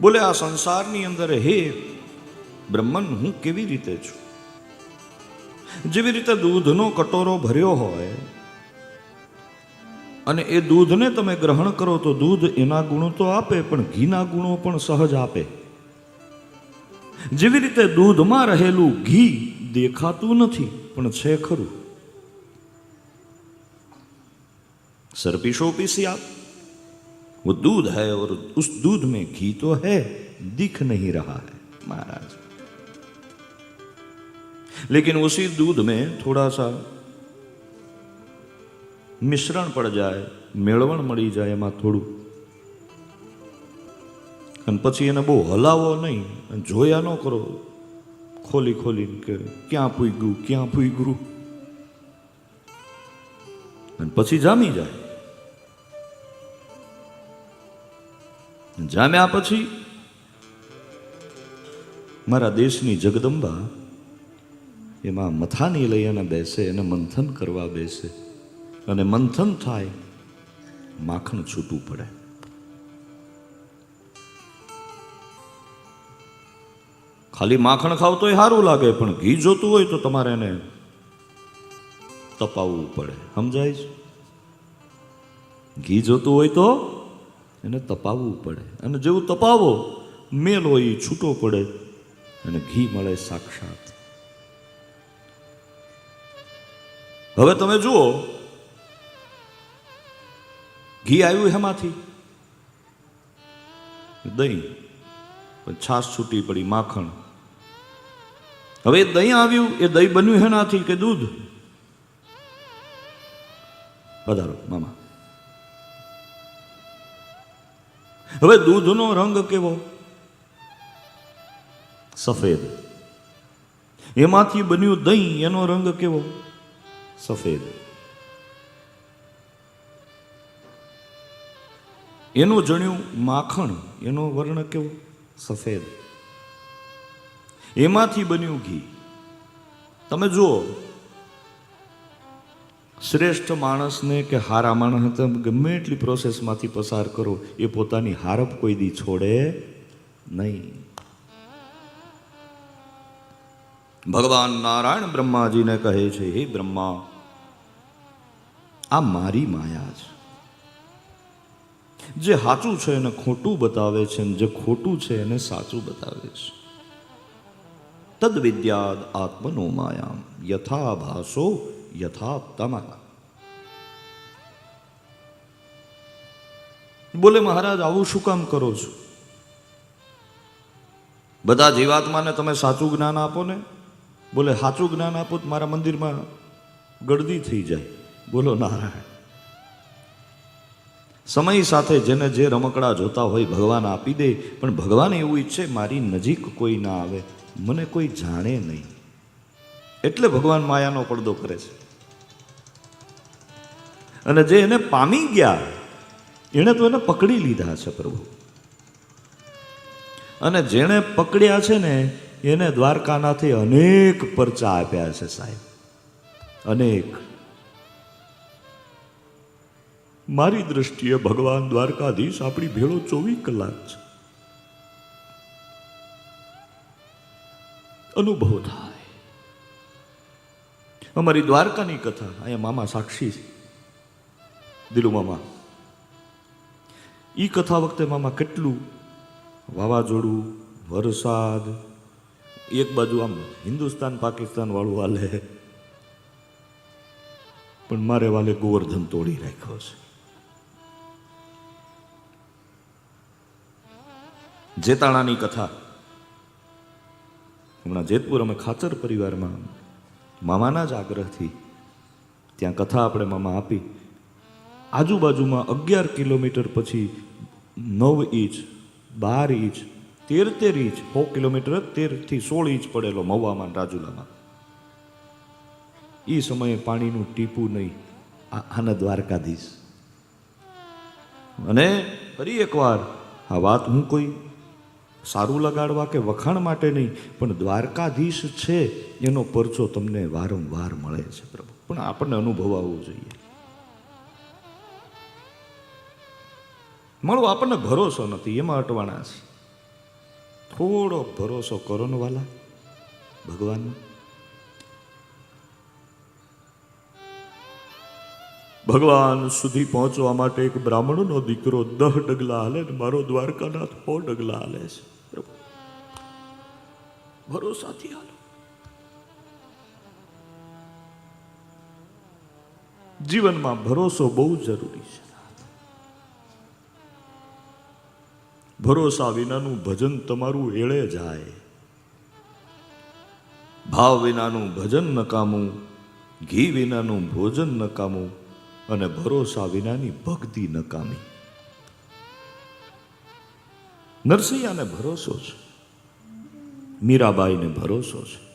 બોલે, આ સંસારની અંદર હે, બ્રહ્મન, હું કેવી રીતે છું? જેવી રીતે દૂધનો કટોરો ભર્યો હોય અને એ દૂધને તમે ગ્રહણ કરો, તો દૂધ એના ગુણો તો આપે, પણ ઘીના ગુણો પણ સહજ આપે. જેવી રીતે દૂધમાં રહેલું ઘી દેખાતું નથી, પણ છે ખરું. સર્પીશો પીસી આપ वो दूध है और उस दूध में घी तो है दिख नहीं रहा है महाराज लेकिन उसी दूध में थोड़ा सा મિશ્રણ પડ જાય મેળવણ મળી જાય એમાં થોડું અને પછી એને બહુ હલાવો નહીં અને જોયા ન કરો ખોલી ખોલીને કે ક્યાં પૂગ્યું ક્યાં પૂગ્યું અને પછી જામી જાય જામ્યા પછી મારા દેશની જગદંબા એમાં મથાની લઈ અને બેસે એને મંથન કરવા બેસે. અને મંથન થાય, માખણ છૂટું પડે. ખાલી માખણ ખાવ તોય સારું લાગે, પણ ઘી જોતું હોય તો તમારે એને તપાવવું પડે. સમજાય છે? ઘી જોતું હોય તો એને તપાવવું પડે. અને જેવું તપાવો, મેલ હોય એ છૂટો પડે અને ઘી મળે સાક્ષાત. હવે તમે જુઓ, ઘી આવ્યું એમાંથી દહીં છાશ છૂટી પડી, માખણ. હવે દહીં આવ્યું, એ દહીં બન્યું એનાથી કે દૂધ? પધારો, મામા. હવે દૂધનો રંગ કેવો? સફેદ. એમાંથી બન્યું દહીં, એનો રંગ કેવો? સફેદ. એનું જણ્યું માખણ, એનો વર્ણ કેવો? સફેદ. એમાંથી બન્યું ઘી. તમે જુઓ શ્રેષ્ઠ માણસને કે હારા માણસ ગમે એટલી પ્રોસેસમાંથી પસાર કરો, એ પોતાની હારપ કોઈ દી છોડે નહીં. ભગવાન નારાયણ બ્રહ્માજીને કહે છે, હે બ્રહ્મા, આ મારી માયા છે. જે સાચું છે એને ખોટું બતાવે છે અને જે ખોટું છે એને સાચું બતાવે છે. તદ વિદ્યાદ આત્મનો માયામ, યથા ભાસો યથા બોલે મહારાજ આવું શું કામ કરો છો? બધા જીવાત્માને તમે સાચું જ્ઞાન આપો ને? બોલે, સાચું જ્ઞાન આપો તો મારા મંદિરમાં ગળદી થઈ જાય. બોલો, નારાયણ. સમય સાથે જેને જે રમકડા જોતા હોય ભગવાન આપી દે, પણ ભગવાન એવું ઈચ્છે, મારી નજીક કોઈ ના આવે, મને કોઈ જાણે નહીં. એટલે ભગવાન માયાનો પડદો કરે છે. અને જે એને પામી ગયા, એણે તો એને પકડી લીધા છે પ્રભુ. અને જેણે પકડ્યા છે ને, એને દ્વારકાનાથી અનેક પરચા આપ્યા છે સાહેબ. અનેક. મારી દ્રષ્ટિએ ભગવાન દ્વારકાધીશ આપણી ભેળો ચોવીસ કલાક છે. અનુભવ થાય. અમારી દ્વારકાની કથા. અહીંયા મામા સાક્ષી છે. દિલુ મામા. એ કથા વખતે મામા કેટલું વાવાઝોડું, વરસાદ, એક બાજુ આમ હિન્દુસ્તાન, પાકિસ્તાન વાળું હાલે. પણ મારે વાલે ગોવર્ધન તોડી રાખ્યો છે. જેતાણાની કથા. હમણાં જેતપુર અમે ખાચર પરિવારમાં મામાના જ આગ્રહથી ત્યાં કથા આપણે મામા આપી. આજુબાજુમાં અગિયાર કિલોમીટર પછી નવ ઇંચ, બાર ઇંચ તેર તેર ઇંચ સો કિલોમીટર તેરથી સોળ ઇંચ પડેલો મવામાં રાજુલામાં. એ સમયે પાણીનું ટીપું નહીં આના દ્વારકાધીશ. અને ફરી એકવાર આ વાત હું કોઈ સારું લગાડવા કે વખાણ માટે નહીં, પણ દ્વારકાધીશ છે, એનો પરચો તમને વારંવાર મળે છે, પ્રભુ. પણ આપણને અનુભવ જોઈએ. મળવો આપણને ભરોસો નથી, એમાં અટવાણા છે. થોડો ભરોસો કરો ને વાલા ભગવાન. ભગવાન સુધી પહોંચવા માટે એક બ્રાહ્મણનો દીકરો દહ ડગલા હાલે ને મારો દ્વારકાનાથ સો ડગલા હાલે છે. ભરોસાથી હાલો. જીવનમાં ભરોસો બહુ જરૂરી છે. ભરોસા વિનાનું ભજન તમારું એળે જાય. ભાવ વિનાનું ભજન નકામું ઘી વિનાનું ભોજન નકામું અને ભરોસા વિનાની ભક્તિ નકામી. નરસૈયાને ભરોસો છે. મીરાબાઈને ભરોસો છે.